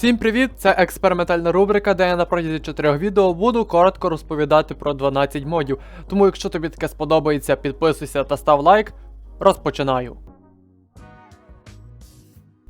Всім привіт! Це експериментальна рубрика, де я на протязі 4 відео буду коротко розповідати про 12 модів. Тому, якщо тобі таке сподобається, підписуйся та став лайк. Розпочинаю.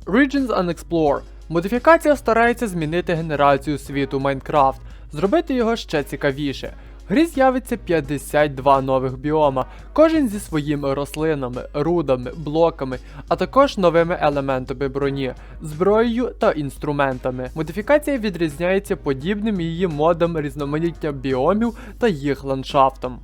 Regions Unexplore. Модифікація старається змінити генерацію світу Майнкрафт, зробити його ще цікавіше. Грі з'явиться 52 нових біома, кожен зі своїми рослинами, рудами, блоками, а також новими елементами броні, зброєю та інструментами. Модифікація відрізняється подібним її модам різноманіття біомів та їх ландшафтом.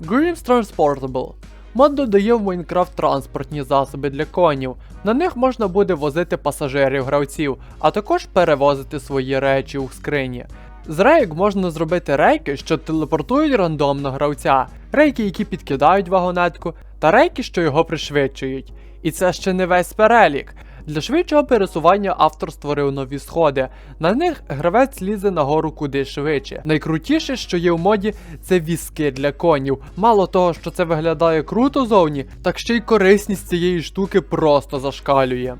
Grims Transportable Мод додає в Майнкрафт транспортні засоби для конів. На них можна буде возити пасажирів гравців, а також перевозити свої речі у скрині. З рейк можна зробити рейки, що телепортують рандомно гравця, рейки, які підкидають вагонетку, та рейки, що його пришвидшують. І це ще не весь перелік. Для швидшого пересування автор створив нові сходи. На них гравець лізе нагору куди швидше. Найкрутіше, що є в моді, це візки для конів. Мало того, що це виглядає круто зовні, так ще й корисність цієї штуки просто зашкалює.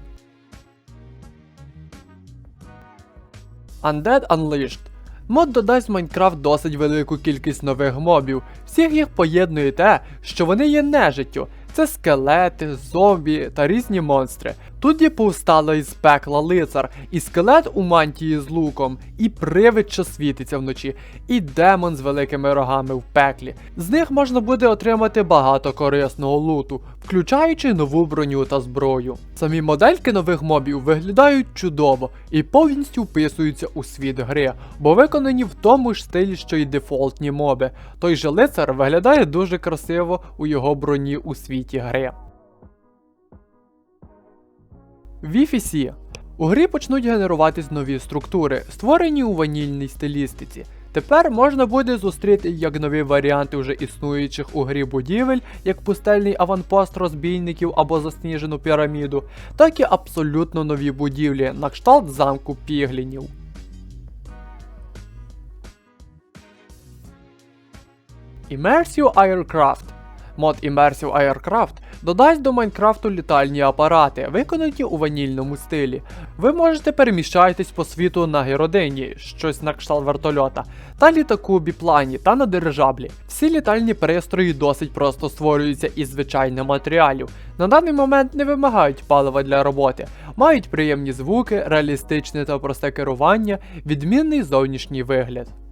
Undead Unleashed Мод додасть в Майнкрафт досить велику кількість нових мобів. Всіх їх поєднує те, що вони є нежиттю. Це скелети, зомбі та різні монстри. Тут є повсталий з пекла лицар, і скелет у мантії з луком, і привид, що світиться вночі, і демон з великими рогами в пеклі. З них можна буде отримати багато корисного луту, включаючи нову броню та зброю. Самі модельки нових мобів виглядають чудово і повністю вписуються у світ гри, бо виконані в тому ж стилі, що й дефолтні моби. Той же лицар виглядає дуже красиво у його броні у світі гри. VFC. У грі почнуть генеруватись нові структури, створені у ванільній стилістиці. Тепер можна буде зустріти як нові варіанти вже існуючих у грі будівель, як пустельний аванпост розбійників або засніжену піраміду, так і абсолютно нові будівлі на кшталт замку піглінів. Immersive Aircraft Мод Immersive Aircraft додасть до Майнкрафту літальні апарати, виконані у ванільному стилі. Ви можете переміщатись по світу на геродині, щось на кшталт вертольота, та літаку біплані та на дирижаблі. Всі літальні пристрої досить просто створюються із звичайних матеріалів. На даний момент не вимагають палива для роботи, мають приємні звуки, реалістичне та просте керування, відмінний зовнішній вигляд.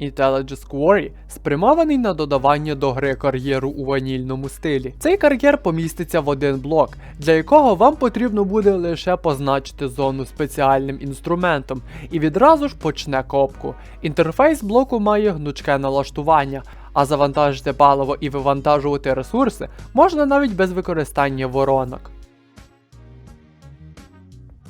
Intelligence Quarry спрямований на додавання до гри кар'єру у ванільному стилі. Цей кар'єр поміститься в один блок, для якого вам потрібно буде лише позначити зону спеціальним інструментом і відразу ж почне копку. Інтерфейс блоку має гнучке налаштування, а завантажити паливо і вивантажувати ресурси можна навіть без використання воронок.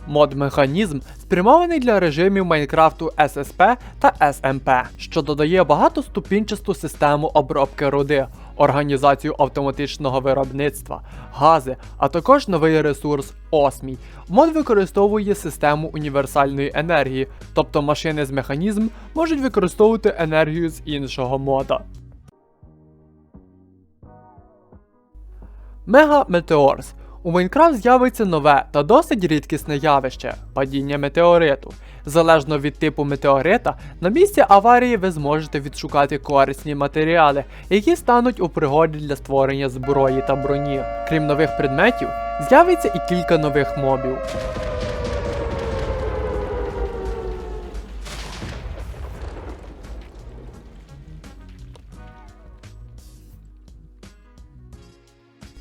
Мод-механізм спрямований для режимів Майнкрафту SSP та SMP, що додає багатоступінчасту систему обробки руди, організацію автоматичного виробництва, гази, а також новий ресурс осмій. Мод використовує систему універсальної енергії, тобто машини з механізм можуть використовувати енергію з іншого мода. Мега Meteors у Майнкрафт з'явиться нове та досить рідкісне явище падіння метеориту. Залежно від типу метеорита, на місці аварії ви зможете відшукати корисні матеріали, які стануть у пригоді для створення зброї та броні. Крім нових предметів, з'явиться і кілька нових мобів.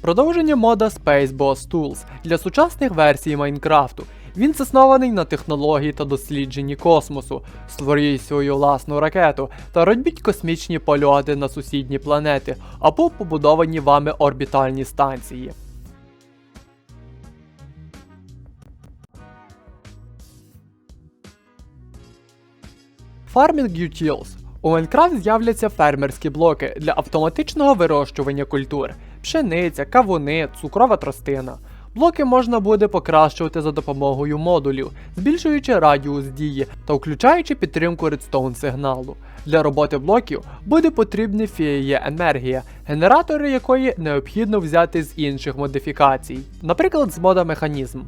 Продовження мода Space Boss Tools для сучасних версій Майнкрафту. Він заснований на технології та дослідженні космосу, створює свою власну ракету та робіть космічні польоти на сусідні планети або побудовані вами орбітальні станції. Farming Utils у Майнкрафт з'являться фермерські блоки для автоматичного вирощування культур, пшениця, кавуни, цукрова тростина. Блоки можна буде покращувати за допомогою модулів, збільшуючи радіус дії та включаючи підтримку редстоун сигналу. Для роботи блоків буде потрібна фієє енергія, генератори якої необхідно взяти з інших модифікацій, наприклад, з мода механізм.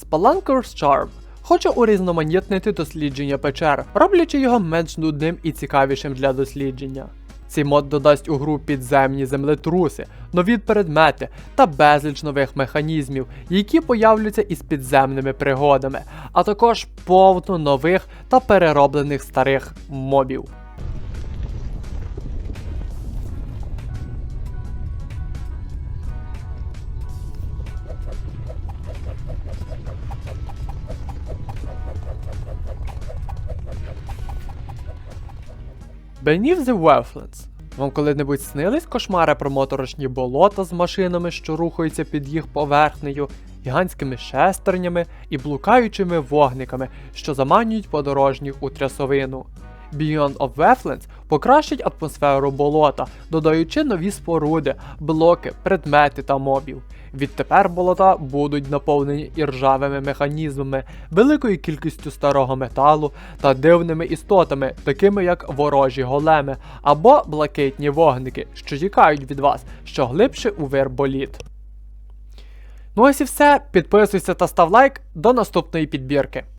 Spelunker's Charm хоче урізноманітнити дослідження печер, роблячи його менш нудним і цікавішим для дослідження. Цей мод додасть у гру підземні землетруси, нові предмети та безліч нових механізмів, які появляться із підземними пригодами, а також повно нових та перероблених старих мобів. Beneath the Wastelands. Вам коли-небудь снились кошмари про моторошні болота з машинами, що рухаються під їх поверхнею, гігантськими шестернями і блукаючими вогниками, що заманюють подорожніх у трясовину. Beyond of Wastelands покращить атмосферу болота, додаючи нові споруди, блоки, предмети та мобів. Відтепер болота будуть наповнені іржавими механізмами, великою кількістю старого металу та дивними істотами, такими як ворожі големи або блакитні вогники, що тікають від вас, що глибше у вир боліт. Ну ось і все. Підписуйся та став лайк до наступної підбірки.